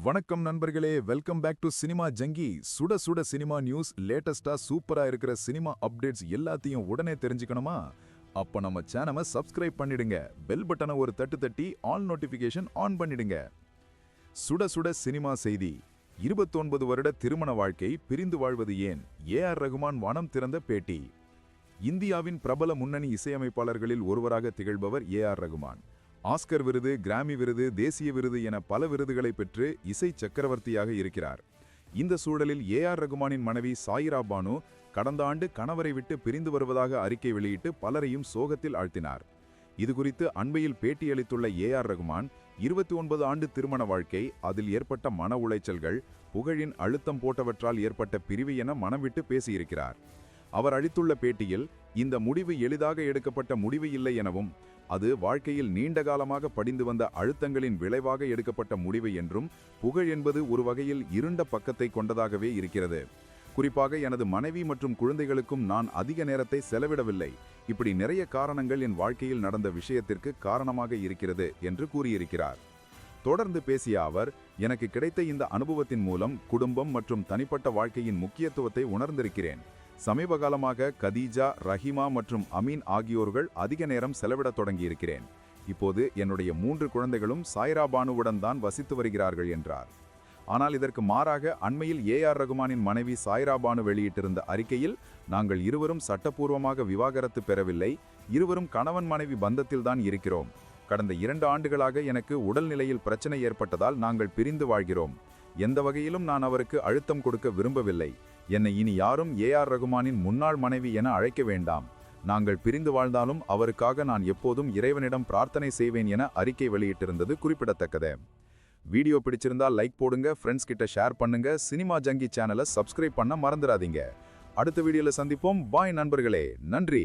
வணக்கம் நண்பர்களே welcome back to cinema junkie. சுட சுட சினிமா நியூஸ் லேட்டஸ்டா சூப்பரா இருக்கிற சினிமா அப்டேட்ஸ் எல்லாத்தையும் உடனே தெரிஞ்சுக்கணுமா? அப்ப நம்ம சேனலை சப்ஸ்கிரைப் பண்ணிடுங்க. பெல் பட்டனை ஒரு தட்டு தட்டி ஆல் நோட்டிபிகேஷன் ஆன் பண்ணிடுங்க. சுட சுட சினிமா செய்தி. இருபத்தொன்பது வருட திருமண வாழ்க்கை பிரிந்து வாழ்வது ஏன்? ஏ ஆர் ரகுமான் வனம் திறந்த பேட்டி. இந்தியாவின் பிரபல முன்னணி இசையமைப்பாளர்களில் ஒருவராக திகழ்பவர் ஏ ஆர் ரகுமான். ஆஸ்கர் விருது கிராமி விருது தேசிய விருது என பல விருதுகளை பெற்று இசை சக்கரவர்த்தியாக இருக்கிறார். இந்த சூழலில் ஏ ஆர் ரகுமானின் மனைவி சாயிரா பானு கடந்த ஆண்டு கணவரை விட்டு பிரிந்து வருவதாக அறிக்கை வெளியிட்டு பலரையும் சோகத்தில் ஆழ்த்தினார். இதுகுறித்து அண்மையில் பேட்டியளித்துள்ள ஏ ஆர் ரகுமான் இருபத்தி ஒன்பது ஆண்டு திருமண வாழ்க்கை அதில் ஏற்பட்ட மன உளைச்சல்கள் புகழின் அழுத்தம் போட்டவற்றால் ஏற்பட்ட பிரிவு என மனம் விட்டு பேசியிருக்கிறார். அவர் அளித்துள்ள பேட்டியில் இந்த முடிவு எளிதாக எடுக்கப்பட்ட முடிவு இல்லை எனவும் அது வாழ்க்கையில் நீண்ட காலமாக படிந்து வந்த அழுத்தங்களின் விளைவாக எடுக்கப்பட்ட முடிவு என்றும் புகழ் என்பது ஒரு வகையில் இருண்ட பக்கத்தை கொண்டதாகவே இருக்கிறது. குறிப்பாக எனது மனைவி மற்றும் குழந்தைகளுக்கும் நான் அதிக நேரத்தை செலவிடவில்லை. இப்படி நிறைய காரணங்கள் என் வாழ்க்கையில் நடந்த விஷயத்திற்கு காரணமாக இருக்கிறது என்று கூறியிருக்கிறார். தொடர்ந்து பேசிய அவர் எனக்கு கிடைத்த இந்த அனுபவத்தின் மூலம் குடும்பம் மற்றும் தனிப்பட்ட வாழ்க்கையின் முக்கியத்துவத்தை உணர்ந்திருக்கிறேன். சமீப காலமாக கதீஜா ரஹிமா மற்றும் அமீன் ஆகியோர்கள் அதிக நேரம் செலவிடத் தொடங்கியிருக்கிறேன். இப்போது என்னுடைய மூன்று குழந்தைகளும் சாய்ரா பானுவுடன் தான் வசித்து வருகிறார்கள் என்றார். ஆனால் இதற்கு மாறாக அண்மையில் ஏ ஆர் ரகுமானின் மனைவி சாய்ரா பானு வெளியிட்டிருந்த அறிக்கையில் நாங்கள் இருவரும் சட்டப்பூர்வமாக விவாகரத்து பெறவில்லை இருவரும் கணவன் மனைவி பந்தத்தில்தான் இருக்கிறோம். கடந்த இரண்டு ஆண்டுகளாக எனக்கு உடல்நிலையில் பிரச்சனை ஏற்பட்டதால் நாங்கள் பிரிந்து வாழ்கிறோம். எந்த வகையிலும் நான் அவருக்கு அழுத்தம் கொடுக்க விரும்பவில்லை. என்னை இனி யாரும் ஏ ஆர் ரகுமானின் முன்னாள் மனைவி என அழைக்க வேண்டாம். நாங்கள் பிரிந்து வாழ்ந்தாலும் அவருக்காக நான் எப்போதும் இறைவனிடம் பிரார்த்தனை செய்வேன் என அறிக்கை வெளியிட்டிருந்தது குறிப்பிடத்தக்கது. வீடியோ பிடிச்சிருந்தா லைக் போடுங்க ஃப்ரெண்ட்ஸ் கிட்ட ஷேர் பண்ணுங்க சினிமா ஜங்கி சேனலை சப்ஸ்கிரைப் பண்ண மறந்துடாதீங்க. அடுத்த வீடியோவில் சந்திப்போம். பாய் நண்பர்களே. நன்றி.